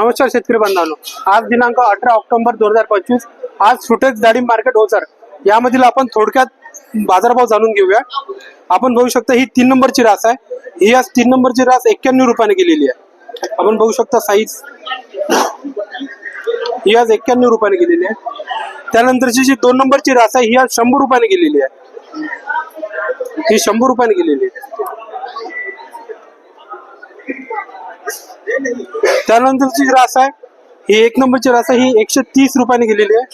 नमस्कार शेतकरी बांधवांनो आज दिनांक अठरा ऑक्टोबर दोन हजार पंचवीस. आज सुटेज डाळिंब मार्केट हो ओझर यामधील आपण थोडक्यात बाजारभाव जाणून घेऊया. आपण बघू शकता ही तीन नंबरची रास आहे. ही आज तीन नंबरची रास एक्क्याण्णव रुपयाने गेलेली आहे. आपण बघू शकता साईज ही आज एक्क्याण्णव रुपयाने गेलेली आहे. त्यानंतरची जी दोन नंबरची रास आहे ही आज शंभर रुपयाने गेलेली आहे. ही शंभर रुपयाने गेलेली आहे. त्यानंतरची जी रास आहे ही एक नंबरची रास आहे ही एकशे तीस रुपयाने गेलेली आहे.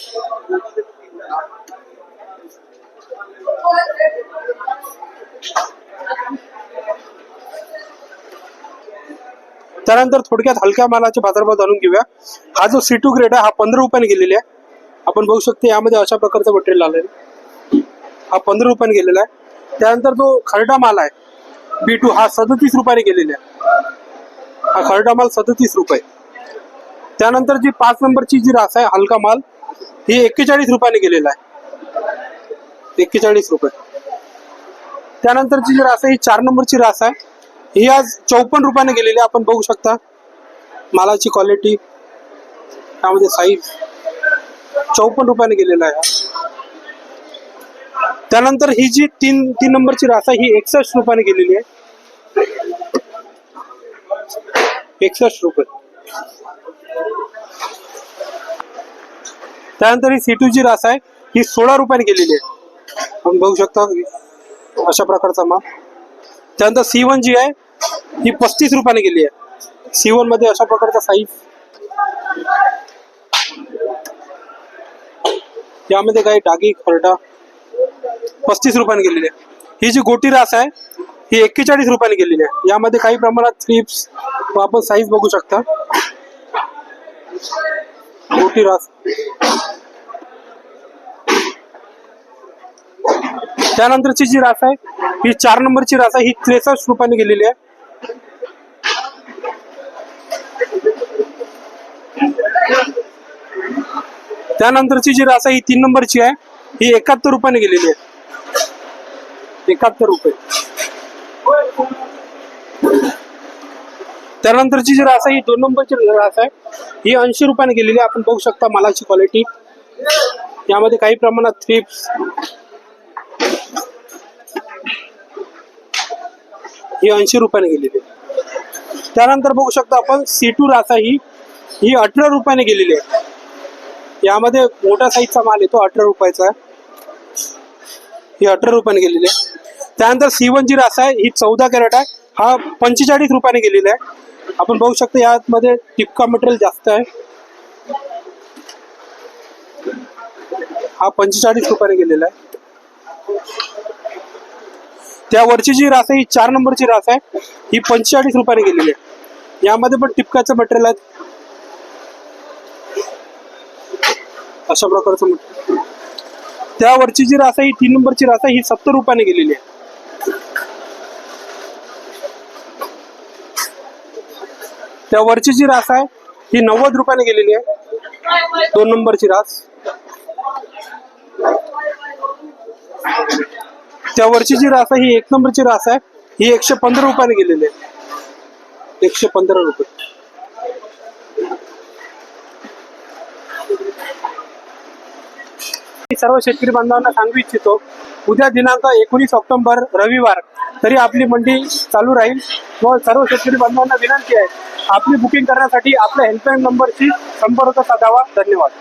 त्यानंतर थोडक्यात हलक्या मालाचे बाजारभाव जाणून घेऊया. हा जो सी टू ग्रेड आहे हा पंधरा रुपयाने गेलेला आहे. आपण बघू शकतो यामध्ये अशा प्रकारचा मटेरियल आलेलं आहे. हा पंधरा रुपयाने गेलेला आहे. त्यानंतर जो खरडा माल आहे बी टू हा सदतीस रुपयाने गेलेला आहे. हा खरडा माल सदतीस रुपये. त्यानंतर जी पाच नंबरची जी रास आहे हलका माल ही एक्केचाळीस रुपयाने गेलेला आहे. एक्केचाळीस रुपये. त्यानंतरची जी रास आहे ही चार नंबरची रास आहे. ही आज चौपन्न रुपयाने गेलेली आहे. आपण बघू शकता मालाची क्वालिटी त्यामध्ये साईज चौपन्न रुपयाने गेलेला आहे. त्यानंतर ही जी तीन तीन नंबरची रास आहे ही एकसष्ट रुपयाने गेलेली आहे. एकसष्ट रुपये. त्यानंतर ही सीटू जी रास आहे. ही सोळा रुपयाने गेलेली आहे. आपण बघू शकता अशा प्रकारचा माल. त्यानंतर सी वन जी आहे. ही पस्तीस रुपयाने गेली आहे. सी वनमध्ये अशा प्रकारचा साईज यामध्ये काही डागी खरडा पस्तीस रुपयाने गेलेली आहे. ही जी गोटी रास आहे ही एक्केचाळीस रुपयाने गेलेली आहे. यामध्ये काही प्रमाणात थ्रिप्स आपण साईज बघू शकता. मोठी रास. त्यानंतरची जी रास आहे ही चार नंबरची रास आहे ही त्रेसष्ट रुपयाने गेलेली आहे. त्यानंतरची जी रास आहे ही तीन नंबरची आहे ही एकाहत्तर रुपयाने गेलेली आहे. एकाहत्तर रुपये. त्यानंतरची जी रास आहे ही दोन नंबरची रास आहे. ही ऐंशी रुपयाने गेलेली आहे. आपण बघू शकता मालाची क्वालिटी यामध्ये काही प्रमाणात थ्रिप्स ही ऐंशी रुपयाने गेलेली आहे. त्यानंतर बघू शकता आपण सी टू रासा ही. ही अठरा रुपयाने गेलेली आहे. यामध्ये मोठ्या साईजचा माल येतो अठरा रुपयाचा आहे. ही अठरा रुपयाने गेलेली आहे. त्यानंतर सी वन जी रास आहे ही चौदा कॅरेट आहे. हा पंचेचाळीस रुपयाने गेलेला आहे. आपण बघू शकतो यामध्ये टिपका मटेरियल जास्त आहे. हा पंचेचाळीस रुपयाने गेलेला आहे. त्या वरची जी रास आहे ही चार नंबरची रास आहे ही पंचेचाळीस रुपयाने गेलेली आहे. यामध्ये पण टिपकाचं मटेरियल आहे. अशा प्रकारचं मटेरियल त्या वरची जी रास आहे ही तीन नंबरची रास आहे ही सत्तर रुपयाने गेलेली आहे. त्या वरची जी रास आहे ही नव्वद रुपयाने गेलेली आहे. दोन नंबरची रास. त्या वरची जी रास आहे ही एक नंबरची रास आहे ही एकशे पंधरा रुपयाने गेलेली आहे. एकशे पंधरा रुपये. सर्व शेतकरी बांधवांना सांगू इच्छितो उद्या दिनांक एकोणीस ऑक्टोबर रविवार तरी आपली मंडी चालू राहील. व सर्व शेतकरी बांधवांना विनंती आहे आपली बुकिंग करण्यासाठी आपल्या हेल्पलाईन नंबरशी संपर्क साधावा. धन्यवाद.